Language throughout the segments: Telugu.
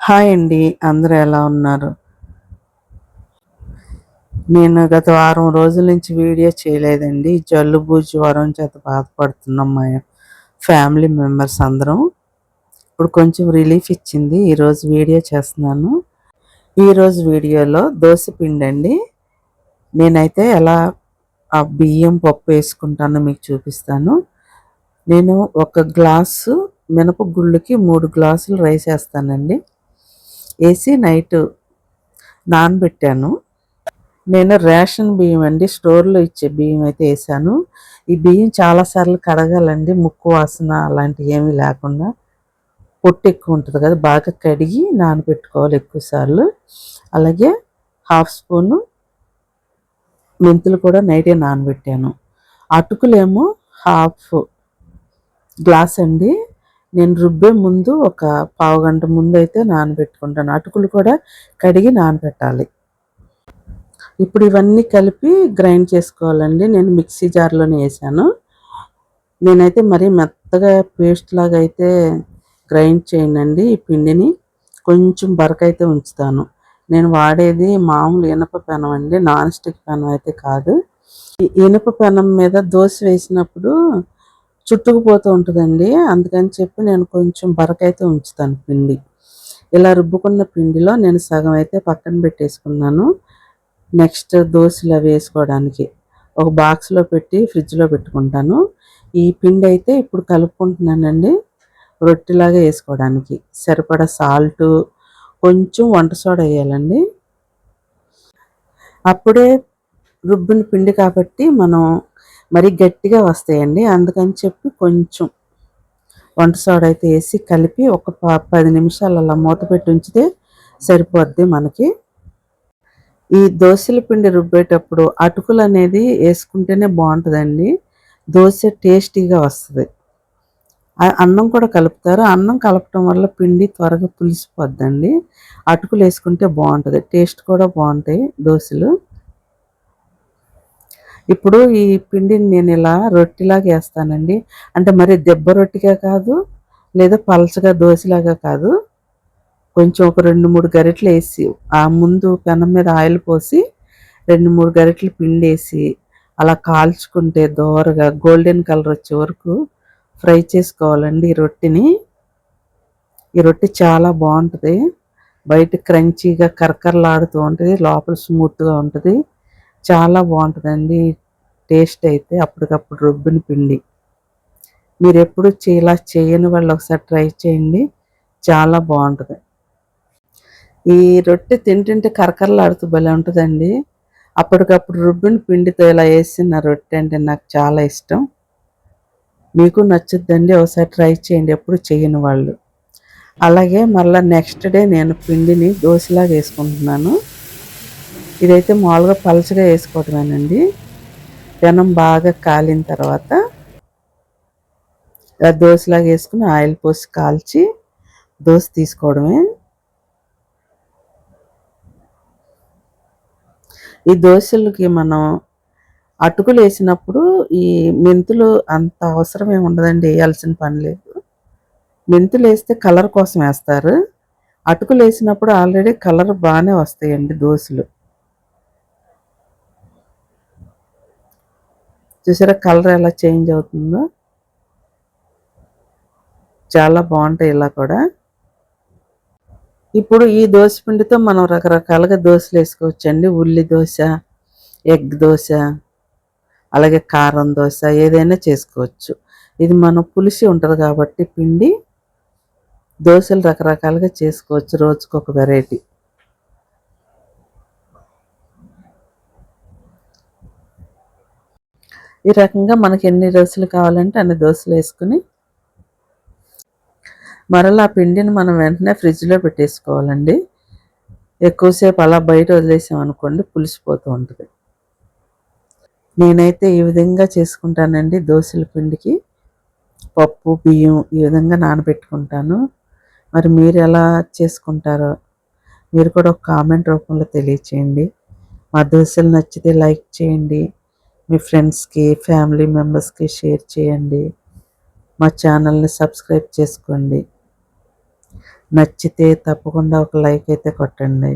హాయ్ అండి అందరూ ఎలా ఉన్నారు? నేను గత వారం రోజుల నుంచి వీడియో చేయలేదండి. జలుబు జ్వరం చేత బాధపడుతున్నాం మా ఫ్యామిలీ మెంబర్స్ అందరం. ఇప్పుడు కొంచెం రిలీఫ్ ఇచ్చింది. ఈరోజు వీడియో చేస్తున్నాను. ఈరోజు వీడియోలో దోశ పిండి అండి. నేనైతే ఎలా ఆ బియ్యం పప్పు వేసుకుంటానో మీకు చూపిస్తాను. నేను ఒక గ్లాసు మినపగుళ్ళకి మూడు గ్లాసులు రైస్ వేస్తానండి. వేసి నైట్ నానబెట్టాను. నేను రేషన్ బియ్యం అండి స్టోర్లో ఇచ్చే బియ్యం అయితే వేసాను. ఈ బియ్యం చాలాసార్లు కడగాలండి ముక్కు వాసన అలాంటివి ఏమీ లేకుండా. పొట్టు ఎక్కువ ఉంటుంది కదా బాగా కడిగి నానబెట్టుకోవాలి ఎక్కువ సార్లు. అలాగే హాఫ్ స్పూను మెంతులు కూడా నైటే నానబెట్టాను. అటుకులేమో హాఫ్ గ్లాస్ అండి. నేను రుబ్బే ముందు ఒక పావు గంట ముందు అయితే నానబెట్టుకుంటాను. అటుకులు కూడా కడిగి నానబెట్టాలి. ఇప్పుడు ఇవన్నీ కలిపి గ్రైండ్ చేసుకోవాలండి. నేను మిక్సీ జార్లోనే వేసాను. నేనైతే మరీ మెత్తగా పేస్ట్ లాగా అయితే గ్రైండ్ చేయనండి ఈ పిండిని. కొంచెం బరకైతే ఉంచుతాను. నేను వాడేది మామూలు ఇనప పెనం అండి. నాన్ స్టిక్ పెనం అయితే కాదు. ఈ ఇనుప పెనం మీద దోశ వేసినప్పుడు చుట్టుకుపోతూ ఉంటుందండి. అందుకని చెప్పి నేను కొంచెం బరకైతే ఉంచుతాను పిండి. ఇలా రుబ్బుకున్న పిండిలో నేను సగం అయితే పక్కన పెట్టేసుకున్నాను. నెక్స్ట్ దోశలు అవి వేసుకోవడానికి ఒక బాక్స్లో పెట్టి ఫ్రిడ్జ్లో పెట్టుకుంటాను. ఈ పిండి అయితే ఇప్పుడు కలుపుకుంటున్నానండి. రొట్టెలాగా వేసుకోవడానికి సరిపడా సాల్ట్ కొంచెం వంట సోడా వేయాలండి. అప్పుడే రుబ్బిన పిండి కాబట్టి మనం మరీ గట్టిగా వస్తాయండి. అందుకని చెప్పి కొంచెం వంట సోడా అయితే వేసి కలిపి ఒక పది నిమిషాలు అలా మూత పెట్టి ఉంచితే సరిపోద్ది మనకి. ఈ దోశల పిండి రుబ్బేటప్పుడు అటుకులు అనేది వేసుకుంటేనే బాగుంటుందండి. దోశ టేస్టీగా వస్తుంది. అన్నం కూడా కలుపుతారు. అన్నం కలపటం వల్ల పిండి త్వరగా పులిసిపోద్దండి. అటుకులు వేసుకుంటే బాగుంటుంది. టేస్ట్ కూడా బాగుంటాయి దోశలు. ఇప్పుడు ఈ పిండిని నేను ఇలా రొట్టెలాగా వేస్తానండి. అంటే మరి దెబ్బ రొట్టిగా కాదు లేదా పలచగా దోశలాగా కాదు. కొంచెం ఒక రెండు మూడు గరిటలు వేసి ఆ ముందు పెనం మీద ఆయిల్ పోసి రెండు మూడు గరిటలు పిండి వేసి అలా కాల్చుకుంటే దోరగా గోల్డెన్ కలర్ వచ్చే వరకు ఫ్రై చేసుకోవాలండి ఈ రొట్టెని. ఈ రొట్టె చాలా బాగుంటుంది. బయట క్రంచీగా కరకరలాడుతూ ఉంటుంది లోపల స్మూత్గా ఉంటుంది. చాలా బాగుంటుందండి. టేస్ట్ అయితే అప్పటికప్పుడు రుబ్బిన పిండి. మీరు ఎప్పుడు ఇలా చేయని వాళ్ళు ఒకసారి ట్రై చేయండి. చాలా బాగుంటుంది. ఈ రొట్టె తింటుంటే కరకరలాడుతూ భలే ఉంటుందండి. అప్పటికప్పుడు రుబ్బిన పిండితో ఇలా వేసిన రొట్టె అంటే నాకు చాలా ఇష్టం. మీకు నచ్చుద్దండి ఒకసారి ట్రై చేయండి ఎప్పుడు చేయని వాళ్ళు. అలాగే మళ్ళీ నెక్స్ట్ డే నేను పిండిని దోశలాగా వేసుకుంటున్నాను. ఇదైతే మామూలుగా పలచగా వేసుకోవటమేనండి. పెనం బాగా కాలిన తర్వాత దోశలాగా వేసుకుని ఆయిల్ పోసి కాల్చి దోశ తీసుకోవడమే. ఈ దోశలకి మనం అటుకులు వేసినప్పుడు ఈ మెంతులు అంత అవసరం ఏమి ఉండదండి వేయాల్సిన పని లేదు. మెంతులు వేస్తే కలర్ కోసం వేస్తారు. అటుకులు వేసినప్పుడు ఆల్రెడీ కలర్ బాగానే వస్తాయండి దోశలు. చూసారా కలర్ ఎలా చేంజ్ అవుతుందో? చాలా బాగుంటాయి ఇలా కూడా. ఇప్పుడు ఈ దోశ పిండితో మనం రకరకాలుగా దోశలు వేసుకోవచ్చండి. ఉల్లి దోశ ఎగ్ దోశ అలాగే కారం దోశ ఏదైనా చేసుకోవచ్చు. ఇది మనం పులిసి ఉంటుంది కాబట్టి పిండి దోశలు రకరకాలుగా చేసుకోవచ్చు రోజుకొక వెరైటీ ఈ రకంగా మనకి ఎన్ని దోశలు కావాలంటే అన్ని దోశలు వేసుకుని మరలా ఆ పిండిని మనం వెంటనే ఫ్రిడ్జ్లో పెట్టేసుకోవాలండి. ఎక్కువసేపు అలా బయట వదిలేసామనుకోండి పులిసిపోతూ ఉంటుంది. నేనైతే ఈ విధంగా చేసుకుంటానండి దోశల పిండికి. పప్పు బియ్యం ఈ విధంగా నానబెట్టుకుంటాను. మరి మీరు ఎలా చేసుకుంటారో మీరు కూడా ఒక కామెంట్ రూపంలో తెలియచేయండి. మా దోశలు నచ్చితే లైక్ చేయండి. మీ ఫ్రెండ్స్కి ఫ్యామిలీ మెంబర్స్కి షేర్ చేయండి. మా ఛానల్ని సబ్స్క్రైబ్ చేసుకోండి. నచ్చితే తప్పకుండా ఒక లైక్ అయితే కొట్టండి.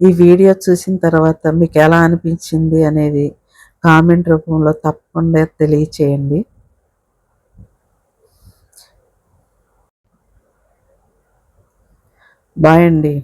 ఈ వీడియో చూసిన తర్వాత మీకు ఎలా అనిపించింది అనేది కామెంట్ రూపంలో తప్పకుండా తెలియచేయండి. బాయ్ అండి.